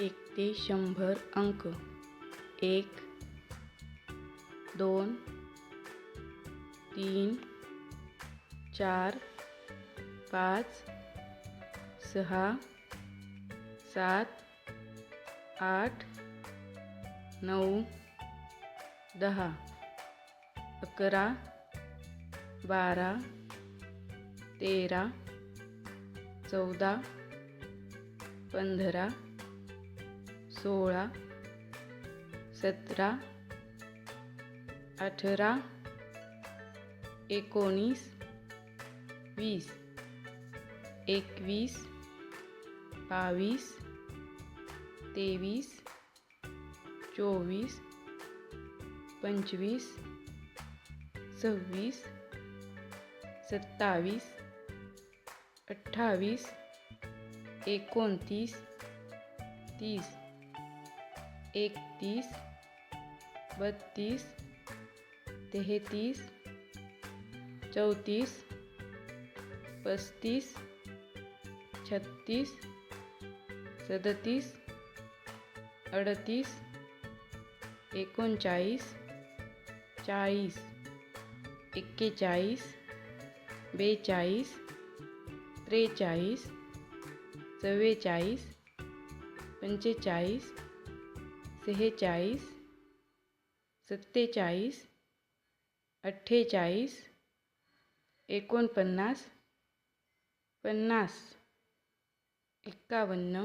एक ते शंभर अंक. एक दोन तीन चार पाच सहा सात आठ नऊ दहा अकरा बारा तेरा चौदा पंधरा सोळा सतरा अठरा एकोणीस वीस एकवीस बावीस तेवीस चोवीस पंचवीस सव्वीस सत्तावीस अठ्ठावीस एकोणतीस तीस. एकतीस बत्तीस तेहतीस चौतीस पस्तीस छत्तीस सदतीस अडतीस एकोणचाळीस चाळीस एक्केचाळीस बेचाळीस त्रेचाळीस चव्वेचाळीस पंचेचाळीस सेहेचाळीस सत्तेचाळीस अठ्ठेचाळीस एकोणपन्नास पन्नास एक्कावन्न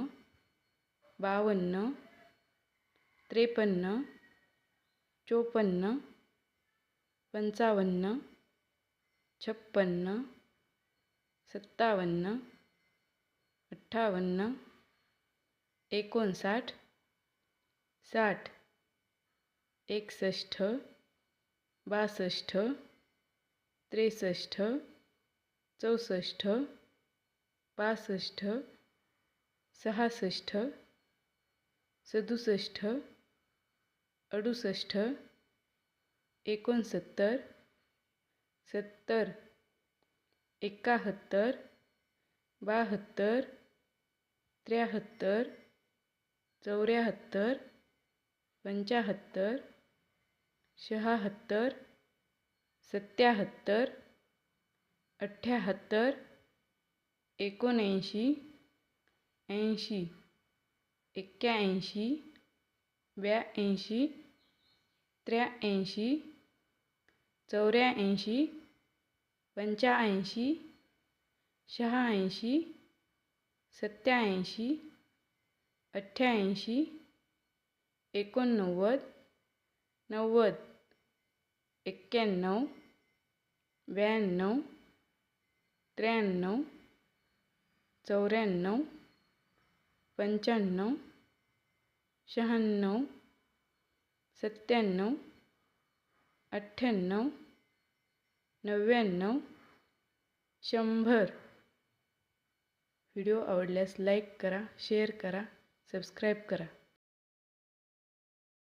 बावन्न त्रेपन्न चोपन्न पंचावन्न छप्पन्न सत्तावन्न अठ्ठावन्न एकोणसाठ साठ एकसष्ट बासष्ट त्रेसष्ट चौसष्ट पासष्ट सहासष्ट सदुसष्ट अडुसष्ट एकोणसत्तर सत्तर एकाहत्तर बाहत्तर त्र्याहत्तर चौऱ्याहत्तर पंचाहत्तर शहात्तर सत्याहत्तर अठ्ठ्याहत्तर एकोणऐंशी ऐंशी एक्क्याऐंशी ब्याऐंशी त्र्याऐंशी चौऱ्याऐंशी पंच्याऐंशी शहाऐंशी सत्याऐंशी अठ्ठ्याऐंशी एकोणनव्वद नव्वद एक्क्याण्णव ब्याण्णव त्र्याण्णव चौऱ्याण्णव पंच्याण्णव शहाण्णव सत्त्याण्णव अठ्ठ्याण्णव नव्याण्णव शंभर. व्हिडिओ आवडल्यास लाईक करा शेअर करा सबस्क्राईब करा.